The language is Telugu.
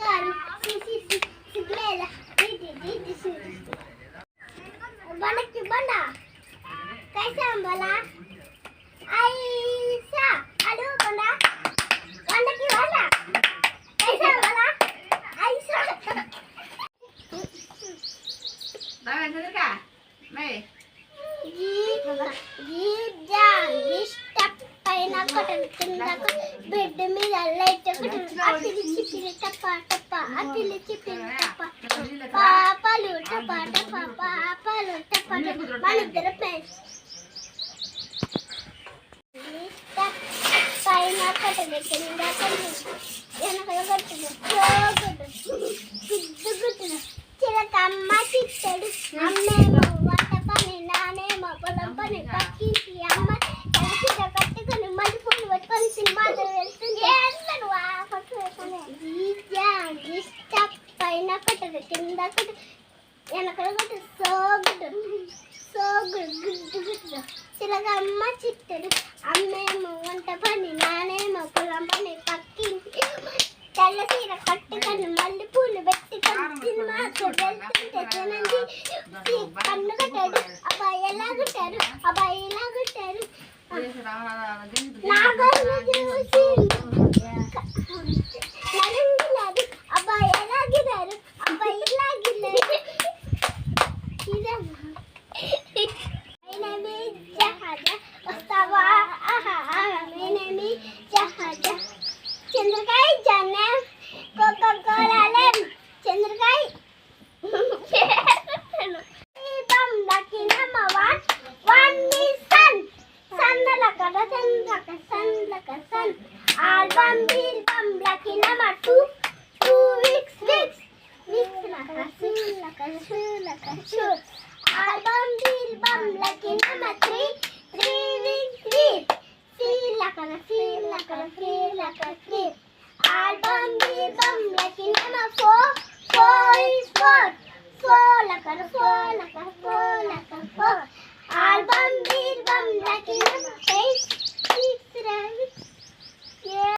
lari. Si si si si kela. Didi didi si. Balik ke mana? Kaisa ambala. Aisa. Halo bunda. Balik ke mana? Kaisa. Aisa. Baik, sudah? Mei. Jangan, jangan, jangan, jangan, jangan, jangan, jangan, jangan, jangan, jangan, jangan, jangan, jangan, పిలిచి పాపలు పాట పాపలు పాట మన ఇద్దరు పైన కొట్టలు కింద గుడ్డు గుడ్డు చిలకమ్మ చిట్టడు అమ్మేమో వంట పని నానేమో పొలం పని పక్కింటి అమ్మ కలిసి కట్టుకొని మళ్ళీ పూలు పెట్టుకొని సినిమాలు వెళ్తుంది చేస్తాను ఆ పట్టు వేసుకొని ఇష్ట పైన కొట్టదు కింద కొట్టు వెనకల కొట్టు గుడ్డు గుడ్డు చిలకమ్మ చిట్టడు అమ్మేమో వంట పని నానేమో పొలం పని పక్కింటి తెల్ల చీర కట్టుకొని మళ్ళీ పూలు పెట్టుకొని సినిమాకు వెళ్తుంటే తినండి ఈ కన్ను కట్టాడు అబ్బాయి ఎలా కుట్టారు అబ్బాయి ఎలా కుట్టారు? నాగోలు చంద్రకాయ జన్న కోకో కోలాలెం చంద్రకాయ దీపం దక్కినమ్మ వన్ వన్ మీ sun సందలక Chandraka సందలక sun album బీల్బం లకినమ్మ two two weeks weeks weeks లక సూలక సూలక shoe album బీల్బం లకినమ్మ three three weeks weeks సీలకన సీలకన సీలక three album బీల్బం